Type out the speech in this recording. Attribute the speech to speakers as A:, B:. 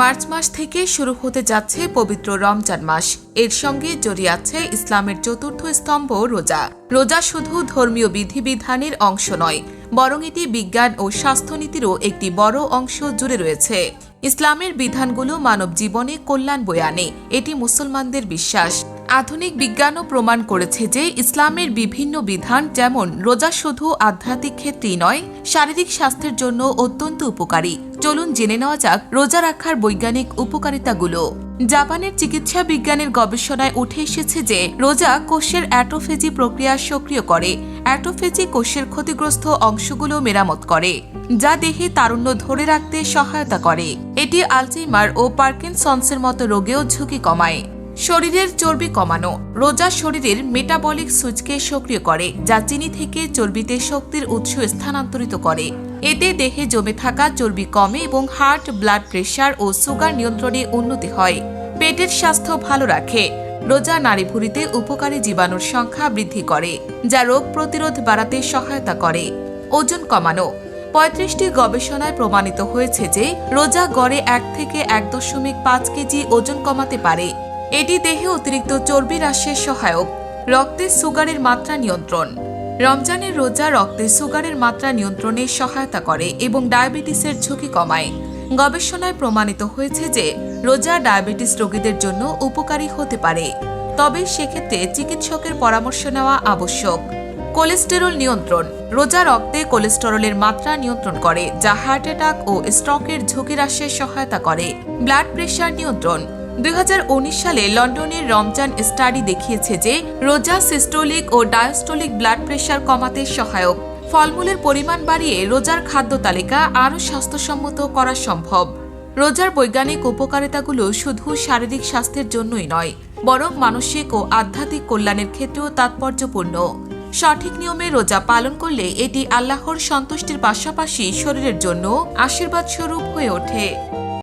A: March মাস থেকে শুরু হতে যাচ্ছে পবিত্র রমজান মাস। এর সঙ্গে জড়িয়ে আছে ইসলামের চতুর্থ স্তম্ভ রোজা। রোজা শুধু ধর্মীয় বিধিবিধানের অংশ নয়, বরং এটি বিজ্ঞান ও স্বাস্থ্যনীতিরও একটি বড় অংশ জুড়ে রয়েছে। ইসলামের বিধানগুলো মানব জীবনে কল্যাণ বয়ে আনে, এটি মুসলমানদের বিশ্বাস। আধুনিক বিজ্ঞানও প্রমাণ করেছে যে ইসলামের বিভিন্ন বিধান যেমন রোজা শুধু আধ্যাত্মিক ক্ষেত্রেই নয়, শারীরিক স্বাস্থ্যের জন্য অত্যন্ত উপকারী। চলুন জেনে নেওয়া যাক রোজা রাখার বৈজ্ঞানিক উপকারিতাগুলো। জাপানের চিকিৎসা বিজ্ঞানের গবেষণায় উঠে এসেছে যে রোজা কোষের অ্যাটোফেজি প্রক্রিয়া সক্রিয় করে, অ্যাটোফেজি কোষের ক্ষতিগ্রস্ত অংশগুলো মেরামত করে, যা দেহে তারুণ্য ধরে রাখতে সহায়তা করে। এটি আলজাইমার ও পার্কিনসন্সের মতো রোগেও ঝুঁকি কমায়। শরীরের চর্বি কমানো। রোজা শরীরের মেটাবলিক সুইচকে সক্রিয় করে, যা চিনি থেকে চর্বিতে শক্তির উৎস স্থানান্তরিত করে। এতে দেহে জমে থাকা চর্বি কমে এবং হার্ট ব্লাড প্রেশার ও সুগার নিয়ন্ত্রণে উন্নতি হয়। পেটের স্বাস্থ্য ভালো রাখে। রোজা নাড়িভুড়িতে উপকারী জীবাণুর সংখ্যা বৃদ্ধি করে, যা রোগ প্রতিরোধ বাড়াতে সহায়তা করে। ওজন কমানো। পঁয়ত্রিশটি গবেষণায় প্রমাণিত হয়েছে যে, রোজা গড়ে এক থেকে এক দশমিক পাঁচ কেজি ওজন কমাতে পারে। এটি দেহে অতিরিক্ত চর্বি হ্রাসের সহায়ক, রক্তে সুগারের মাত্রা নিয়ন্ত্রণ। রমজানের রোজা রক্তে সুগারের মাত্রা নিয়ন্ত্রণে সহায়তা করে এবং ডায়াবেটিসের ঝুঁকি কমায়। গবেষণায় প্রমাণিত হয়েছে যে রোজা ডায়াবেটিস রোগীদের জন্য উপকারী হতে পারে। তবে সেক্ষেত্রে চিকিৎসকের পরামর্শ নেওয়া আবশ্যক। কোলেস্টেরল নিয়ন্ত্রণ। রোজা রক্তে কোলেস্টেরলের মাত্রা নিয়ন্ত্রণ করে, যা হার্ট অ্যাটাক ও স্ট্রোকের ঝুঁকি হ্রাসে সহায়তা করে। ব্লাড প্রেশার নিয়ন্ত্রণ। দুই হাজার উনিশ সালে লন্ডনের রমজান স্টাডি দেখিয়েছে যে রোজা সিস্টোলিক ও ডায়াস্টোলিক ব্লাড প্রেশার কমাতে সহায়ক। ফলমূলের পরিমাণ বাড়িয়ে রোজার খাদ্য তালিকা আরও স্বাস্থ্যসম্মত করা সম্ভব। রোজার বৈজ্ঞানিক উপকারিতাগুলো শুধু শারীরিক স্বাস্থ্যের জন্যই নয়, বরং মানসিক ও আধ্যাত্মিক কল্যাণের ক্ষেত্রেও তাৎপর্যপূর্ণ। সঠিক নিয়মে রোজা পালন করলে এটি আল্লাহর সন্তুষ্টির পাশাপাশি শরীরের জন্য আশীর্বাদ স্বরূপ হয়ে ওঠে।